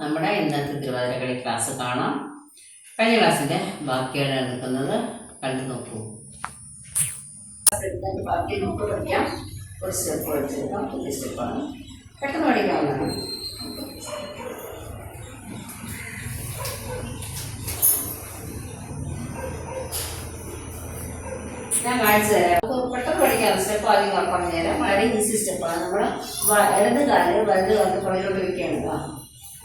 നമ്മുടെ ഇന്നത്തെ തിരുവാതിരക്കളി ക്ലാസ് കാണാം. കഴിഞ്ഞ ക്ലാസ്സിന്റെ ബാക്കിയാണ് എടുക്കുന്നത്. കണ്ടു നോക്കൂ. ബാക്കി ഞാൻ കാണിച്ചു തരാം. പഠിക്കാം സ്റ്റെപ്പ് ആദ്യം പറഞ്ഞു പറഞ്ഞുതരാം. വളരെ ഈസി സ്റ്റെപ്പാണ് നമ്മൾ ഇടത് കാൽ വലത് കാലത്ത് പുറകിലോട്ട് വെക്കുകയാണ്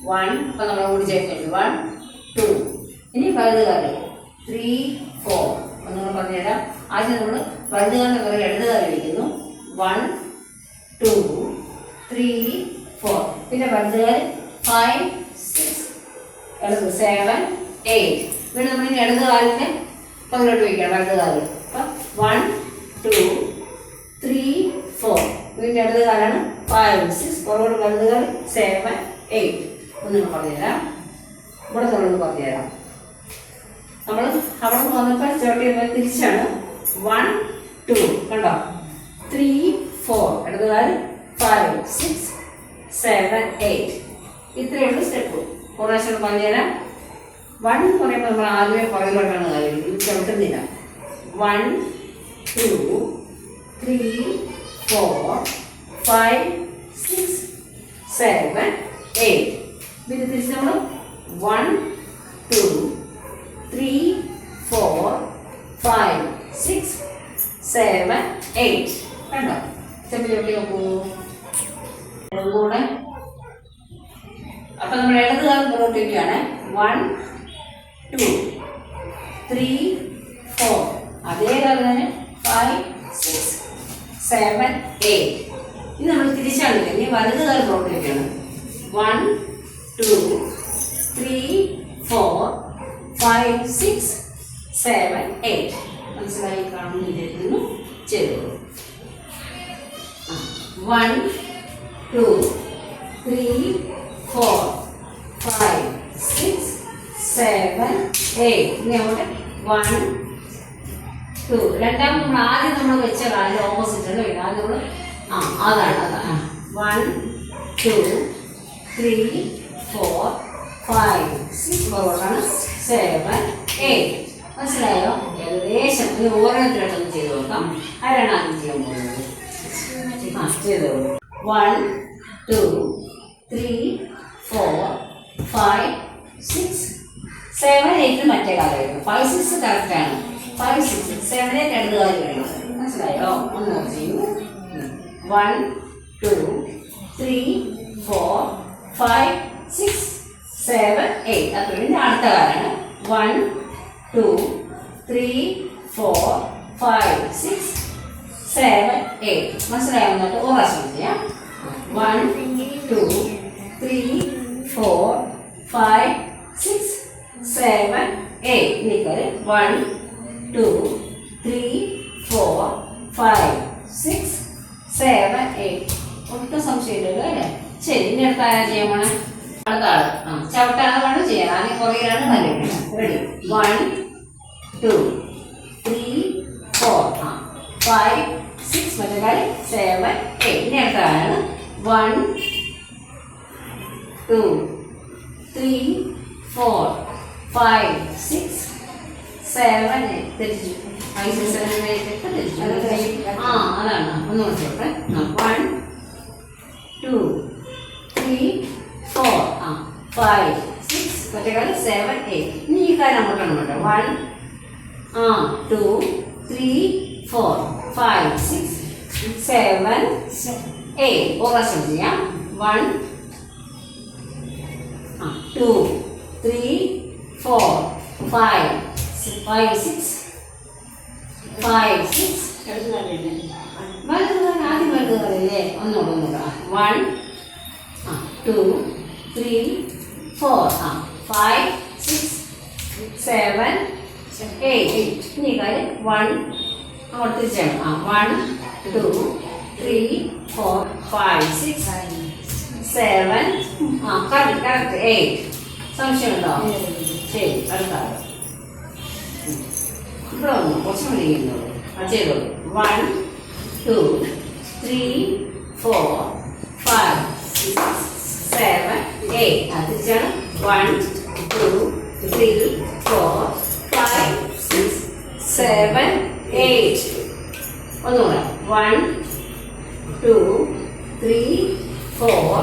വൺ ഇപ്പം നമ്മൾ കൂടി ചേർക്കുന്നു വൺ ടു ഇനി വലത് കാൽ. ത്രീ ഫോർ ഒന്നുകൂടെ പറഞ്ഞുതരാം. ആദ്യം നമ്മൾ വലത് കാലിന് പുറകെ ഇടത് കാൽ വയ്ക്കുന്നു വൺ ടു ത്രീ ഫോർ പിന്നെ വലത് കാൽ. ഫൈവ് സിക്സ് ഇടത്. സെവൻ എയ്റ്റ് പിന്നെ നമ്മൾ ഇടത് കാലിന് പുറകിലോട്ട് വയ്ക്കണം വലത് കാൽ. അപ്പം വൺ ടു ത്രീ ഫോർ വീണ്ടും അടുത്ത കാലാണ് ഫൈവ് സിക്സ് പുറകോട്ട് വലത് കാൽ സെവൻ എയ്റ്റ് ഒന്ന് പറഞ്ഞുതരാം ഇവിടെ തുറന്ന് പറഞ്ഞുതരാം നമ്മൾ അവിടെ നിന്ന് വന്നപ്പോൾ സ്റ്റാർട്ട് ചെയ്യുമ്പോൾ തിരിച്ചാണ്. വൺ ടു കണ്ടോ? ത്രീ ഫോർ ഇടത് കാൽ ഫൈവ് സിക്സ് സെവൻ എയ്റ്റ് ഇത്രയുള്ള സ്റ്റെപ്പ് കുറേശ്ശെ പറഞ്ഞുതരാം വൺ പറയുമ്പോൾ നമ്മൾ ആദ്യമേ പുറകിലോട്ടാണ് കാര്യം ചവിട്ടുന്നില്ല one two three four five six seven eight പിന്നെ തിരിച്ച് നമ്മൾ one two three four five six seven eight കണ്ടോ? സ്റ്റെപ്പ് ചവിട്ടി നോക്കൂ. ഒന്നുകൂടെ അപ്പൊ നമ്മൾ ഇടത് കാലം പുറത്തേക്കാണ് വൺ ടു ത്രീ ഫോർ അതേ കാലം തന്നെ ഫൈവ് സിക്സ് സെവൻ എയ്റ്റ് ഇത് നമ്മൾ തിരിച്ചാണ് ഇനി വലത് കാലം പുറത്തേക്കാണ് one two three four five six seven eight മനസ്സിലായി? കാണുന്നില്ലായിരുന്നു ചെയ്തു. One two three four five six seven eight ഇനി അവിടെ വൺ ടു രണ്ടാമത് നമ്മൾ ആദ്യം നമ്മൾ വെച്ച കാലിൽ ഓപ്പോസിറ്റ് വീട് ആദ്യം നമ്മൾ ആ അതാണ് അതാണ്. One two three four five six ഫോറാണ് seven eight മനസ്സിലായോ? ഏകദേശം ഇത് ഓരോരുത്തരായിട്ടൊന്ന് ചെയ്ത് നോക്കാം. ആരാണ് ആദ്യം ചെയ്യാൻ പോകുന്നത്? ആ ചെയ്തോളൂ one two three four five six seven eight മറ്റേ കാലമായിരുന്നു ഫൈവ് സിക്സ് കറക്റ്റാണ് ഫൈവ് സിക്സ് എയ്റ്റ് രണ്ട് കാര്യം വേണം. മനസ്സിലായോ? ഒന്ന് ചെയ്യൂ. One two three four five six seven eight അത് കഴിഞ്ഞ് അടുത്ത കാലാണ്. One two three four five six seven eight മനസ്സിലായോ? എന്നിട്ട് ഒരു പ്രാവശ്യം ചെയ്യാം. One two three four five six seven eight നിൽക്കൽ one two three four five six seven eight ഒട്ടും സംശയമില്ലല്ലോ അല്ലേ? ശരി ഇനി അടുത്ത ആരാ ചെയ്യാൻ പോണേ? അടുത്ത ആൾ. ആ ചവിട്ടാണ് ചെയ്യാൻ. ആദ്യം പുറകിലാണ് നല്ല ready one two three four ആ ഫൈവ് സിക്സ് മറ്റേ കാര്യം സെവൻ എയ്റ്റ് ഇനി അടുത്ത ആളാണ് one two three four five six seven തിരിച്ചു എയ്റ്റ് ഒക്കെ തിരിച്ചു ആ അതാണ്. ഒന്ന് നോക്കിയോട്ടെ വൺ ടു ത്രീ ഫോർ ആ ഫൈവ് സിക്സ് മറ്റേ സെവൻ എയ്റ്റ് ഇനി ഈ കാര്യം അങ്ങോട്ടാണ് കേട്ടോ. വൺ ആ two three four five six seven eight ഓ പ്രാവശ്യം ചെയ്യാം. വൺ ആ two three four five five six five six വലുത് ആദ്യം വലുതുകാരല്ലേ ഒന്നുകൂടെ ഒന്നുകൂടെ. വൺ ആ ടു ത്രീ ഫോർ ആ ഫൈവ് സിക്സ് സെവൻ എയ്റ്റ് ഇനി കാര്യം വൺ അങ്ങോട്ട് തിരിച്ചാണ് ആ one two three four five six seven ആ കറക്റ്റ് കറക്റ്റ് എയ്റ്റ് സംശയമുണ്ടോ? ശരി അടുത്ത. ഇവിടെ വന്നു കുറച്ചും കൂടി ചെയ്യുന്നുള്ളൂ ആ ചെയ്തോളൂ one two three four five six seven eight ആ തിരിച്ചാണ് one two three four five six seven eight ഒന്നുകൂടെ one two three four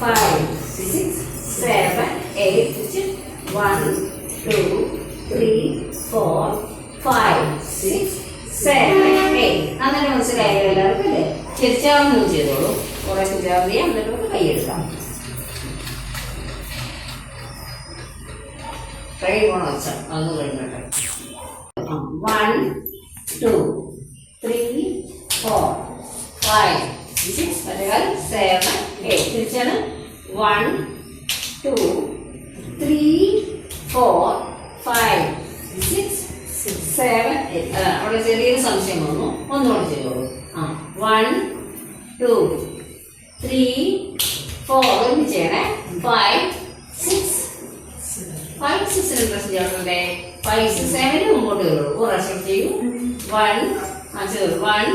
five six seven eight one two four five six seven eight അങ്ങനെ മനസ്സിലായോ എല്ലാവർക്കും അല്ലേ? തിരിച്ചാവുന്നു ചെയ്തോളൂ. കുറെ ചെയ്യാം എന്നിട്ട് നമുക്ക് കൈയെടുക്കാം. കൈ പോണ വെച്ച അന്ന് കഴിഞ്ഞിട്ട് one two three four five six അല്ലെങ്കിൽ സെവൻ എയ്റ്റ് തിരിച്ചാണ് one two three four five six seven അവിടെ ചെറിയൊരു സംശയം വന്നു. ഒന്നുകൂടെ ചെയ്തോളൂ. ആ വൺ ടു ത്രീ ഫോർ ചെയ്യണേ. ഫൈവ് സിക്സ് ഫൈവ് സിക്സിന് പ്രശ്നം ചെയ്യണേ ഫൈവ് സിക്സ് സെവന് മുമ്പോട്ട് വരുള്ളൂ ഒരു പ്രാവശ്യം ചെയ്യൂ. വൺ ആ ചെയ്തു വൺ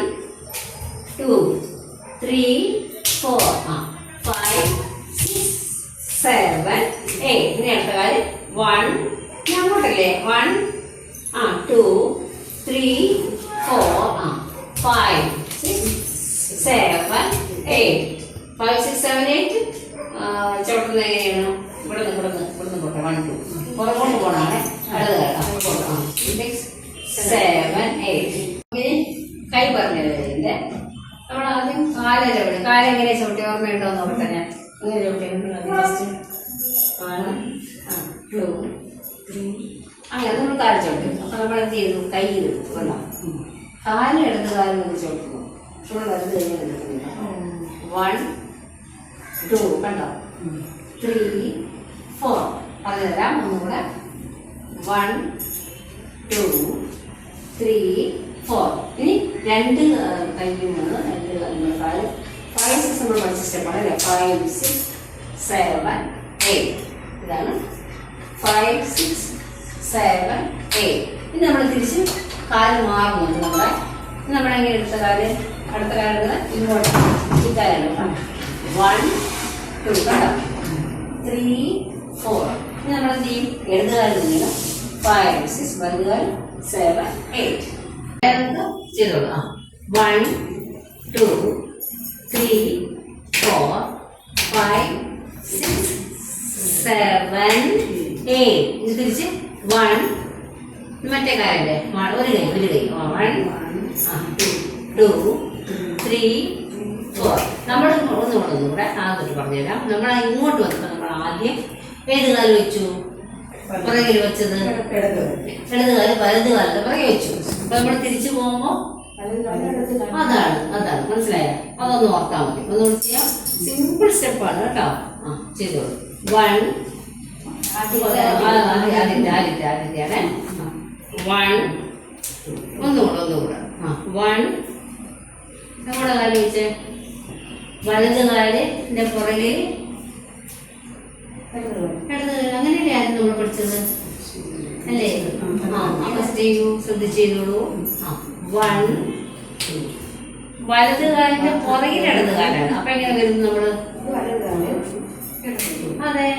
ടു ത്രീ ഫോർ ആ ഫൈവ് സിക്സ് സെവൻ എയ്റ്റ് ഇനി അടുത്ത കാര്യം. വൺ അങ്ങോട്ടല്ലേ വൺ ആ ടു ത്രീ ഫോർ ആ five six seven eight five six seven eight ചോട്ടുന്ന എങ്ങനെയാണ്? ഇവിടെ നിന്ന് ഇവിടെ നിന്ന് ഇവിടെ നിന്ന് പോട്ടെ വൺ ടു പുറകോട്ട് പോകണേ. അടുത്ത സിക്സ് സെവൻ എയ്റ്റ് കൈ പറഞ്ഞത് ഇതിന്റെ. നമ്മൾ ആദ്യം കാല ചവിട്ടി. കാല എങ്ങനെ ചവിട്ടി? ഓർമ്മയുണ്ടോ എന്ന് നോക്കട്ടെ. ഞാൻ. ഇങ്ങനെ ചവിട്ടി ഫസ്റ്റ് വൺ ടു അങ്ങനെ നമ്മൾ കാൽ ചവിട്ടി. അപ്പൊ നമ്മൾ എന്ത് ചെയ്തു കൈ എടുത്തു കൊള്ളാം. കാൽ ഇടത് കാലിൽ നിന്ന് ചവിട്ടുന്നു. നമ്മൾ വലത് കയ്യിൽ എടുക്കുന്നില്ല വൺ ടു കണ്ടോ? ത്രീ ഫോർ പറഞ്ഞുതരാം ഒന്നുകൂടെ വൺ ടു ത്രീ ഫോർ ഇനി രണ്ട് കൈയും മൂന്ന് രണ്ട് കയ്യും കാൽ ഫൈവ് സിക്സ് നമ്മൾ പഠിച്ച സ്റ്റെപ്പാണ് ഫൈവ് സിക്സ് സെവൻ എയ്റ്റ് ഇതാണ് ഫൈവ് സിക്സ് സെവൻ എയ്റ്റ് ഇനി നമ്മൾ തിരിച്ച് കാൽ മാറുന്നുണ്ട് നമ്മളെ. നമ്മളെങ്ങനെ എടുത്ത കാൽ? അടുത്ത കാൽ ഇങ്ങോട്ട്. ഈ കാലാണ് വൺ ടു കണ്ടോ? ത്രീ ഫോർ ഇനി നമ്മൾ എന്ത് ചെയ്യും? ഇടതുകാലിൽ നിന്ന് ഫൈവ് സിക്സ് വലുതുകാൽ സെവൻ എയ്റ്റ് ചെയ്തോളൂ one two three four five six seven eight ഇത് തിരിച്ച് വൺ മറ്റേ കാലിന്റെ ഒരു കൈ ഒരു കൈ. വൺ ടു ത്രീ ഫോർ നമ്മൾ ഒന്നുകൂടെ കൊണ്ടൊന്നും കൂടെ ആദ്യമായിട്ട് പറഞ്ഞുതരാം. നമ്മൾ ഇങ്ങോട്ട് വന്നപ്പോൾ നമ്മൾ ആദ്യം ഏത് കാൽ വെച്ചു? പുറകിൽ വെച്ചത്? ഇടത് കാൽ വലത് കാലിന്റെ പുറകെ വെച്ചു. അപ്പൊ നമ്മൾ തിരിച്ചു പോകുമ്പോൾ അതാണ് അതാണ്. മനസ്സിലായ? അതൊന്ന് ഓർത്താൽ മതി. ഒന്നുകൂടി ചെയ്യാം. സിമ്പിൾ സ്റ്റെപ്പാണ് കേട്ടോ. ആ ചെയ്തോളൂ. വൺ ആദ്യത്തെ ആദ്യത്തെ ആദ്യത്തെ ആദ്യത്തെയാണ് വൺ ഒന്നുകൂടെ ഒന്നുകൂടെ ആ വൺ നമ്മുടെ കാൽ വെച്ച് വലത് കാലിന്റെ പുറകിൽ ഇടത് അങ്ങനെയല്ലേ ആദ്യം നമ്മൾ പഠിച്ചത് അല്ലേ ആ ഫസ്റ്റ് ചെയ്യൂ ശ്രദ്ധിച്ച് ചെയ്തോളൂ ആ വൺ വലത് കാലിന്റെ പുറകിൽ ഇടത് കാലാണ് അപ്പൊ എങ്ങനെ വരും നമ്മൾ? അതെ.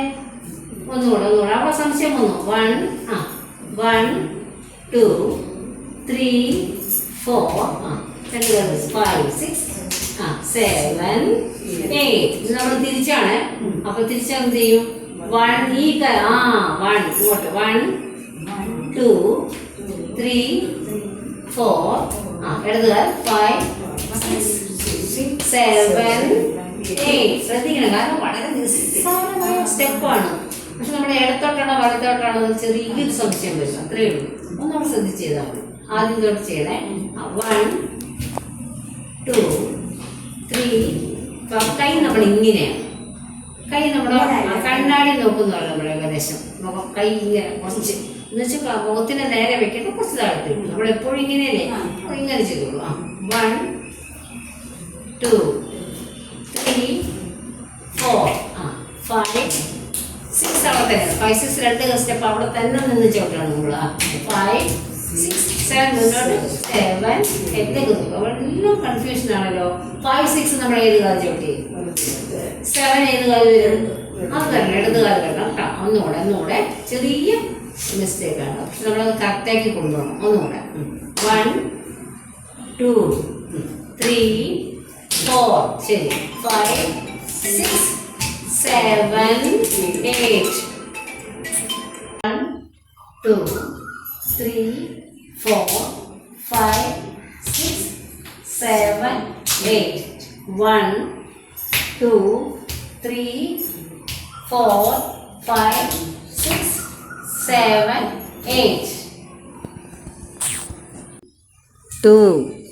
ഒന്നുകൂടെ ഒന്നുകൂടെ. അപ്പൊ സംശയം വന്നു. വൺ ആ. വൺ ടു ത്രീ ഫോർ ആ. രണ്ട് ഫൈവ് സിക്സ് ആ. സെവൻ എയ്റ്റ് നമ്മൾ തിരിച്ചാണ്. അപ്പൊ തിരിച്ചെന്ത് ചെയ്യും? വൺ ഈ ആ വൺ ഇങ്ങോട്ട്. വൺ ടു ത്രീ ഫോർ ആ. ഇടതുകാൽ. ഫൈവ് സെവൻ എയ്റ്റ് ശ്രദ്ധിക്കണം. കാരണം വളരെ നിസ്സാരമായ സ്റ്റെപ്പാണ് പക്ഷെ നമ്മുടെ ഇടത്തോട്ടാണോ വലത്തോട്ടാണോ ചെറിയൊരു സംശയം വരും. അത്രയേ ഉള്ളൂ. ഒന്ന് നമ്മൾ ശ്രദ്ധിച്ച് ചെയ്താൽ മതി. ആദ്യം തൊട്ട് ചെയ്യണേ. വൺ ടു ത്രീ കൈ നമ്മൾ ഇങ്ങനെയാണ്. കൈ നമ്മുടെ കണ്ണാടി നോക്കുന്നതാണ് നമ്മുടെ ഏകദേശം. മുഖം കൈ ഇങ്ങനെ കുറച്ച്. എന്ന് വെച്ചാൽ മുഖത്തിന് നേരെ വെക്കേണ്ട കുറച്ച് താഴത്ത് നമ്മൾ എപ്പോഴും ഇങ്ങനെയല്ലേ? ഇങ്ങനെ ചെയ്തോളൂ. ആ വൺ ടു ത്രീ ഫോർ ആ ഫൈവ് സ്പൈസസ് രണ്ട് സ്റ്റെപ്പ് അവിടെ തന്നെ നിന്ന് ചോട്ടാണ് നമ്മൾ. ഫൈവ് കൺഫ്യൂഷൻ ആണല്ലോ. ഫൈവ് സിക്സ് നമ്മൾ ഏത് കാലം ചോട്ടി സെവൻ ഏത് കാലം വരും? അത് ഇടതുകാൽ കരണം കേട്ടോ. ഒന്നുകൂടെ ഒന്നുകൂടെ. ചെറിയ പക്ഷെ നമ്മളത് കറക്റ്റാക്കി കൊണ്ടുപോകണം. ഒന്നുകൂടെ. വൺ ടു ത്രീ ഫോർ ശരി. Five six eight one two, three, four, five, six, seven, eight. One, two, three, four, five, six, seven, eight. Two,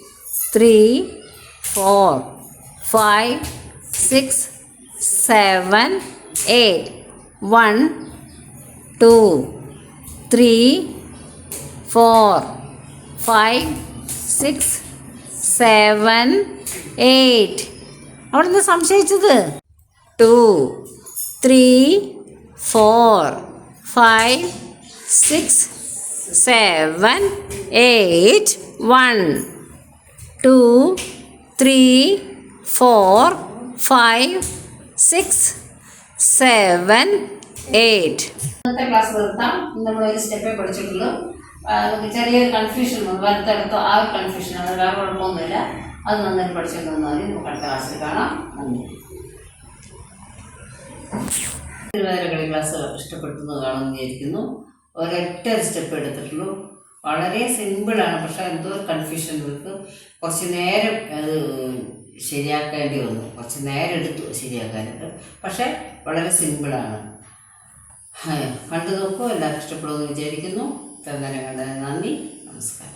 three, four, five, six, seven, eight. One, two. Three four five six seven eight അവിടെ നിന്ന് സംശയിച്ചത്? Two three four five six seven eight one two three four five six seven eight ഇന്നത്തെ class നിർത്താം. നമ്മൾ ഒരു സ്റ്റെപ്പേ പഠിച്ചിട്ടുള്ളൂ. ചെറിയൊരു confusion വലത്തെടുത്തോ ആ ഒരു കൺഫ്യൂഷനാണ് വേറെ കുഴപ്പമൊന്നുമില്ല. അത് നന്നായി പഠിച്ചിട്ട് മതി. നമുക്ക് അടുത്ത ക്ലാസ്സിൽ കാണാം. നന്ദി. തിരുവാതിരക്കളി ക്ലാസ് ഇഷ്ടപ്പെടുന്നത് കാണുമെന്ന് വിചാരിക്കുന്നു. ഒരൊറ്റ ഒരു സ്റ്റെപ്പ് എടുത്തിട്ടുള്ളൂ. വളരെ സിമ്പിളാണ് പക്ഷേ എന്തോ കൺഫ്യൂഷൻ ഇവർക്ക്. കുറച്ച് നേരം അത് ശരിയാക്കേണ്ടി വന്നു. കുറച്ച് നേരം എടുത്തു ശരിയാക്കാനായിട്ട്. പക്ഷേ വളരെ സിമ്പിളാണ് കണ്ടു നോക്കൂ എല്ലാവർക്കും ഇഷ്ടപ്പെടുമെന്ന് വിചാരിക്കുന്നു. ഇത്ര കണ്ടതിന് നന്ദി. നമസ്കാരം.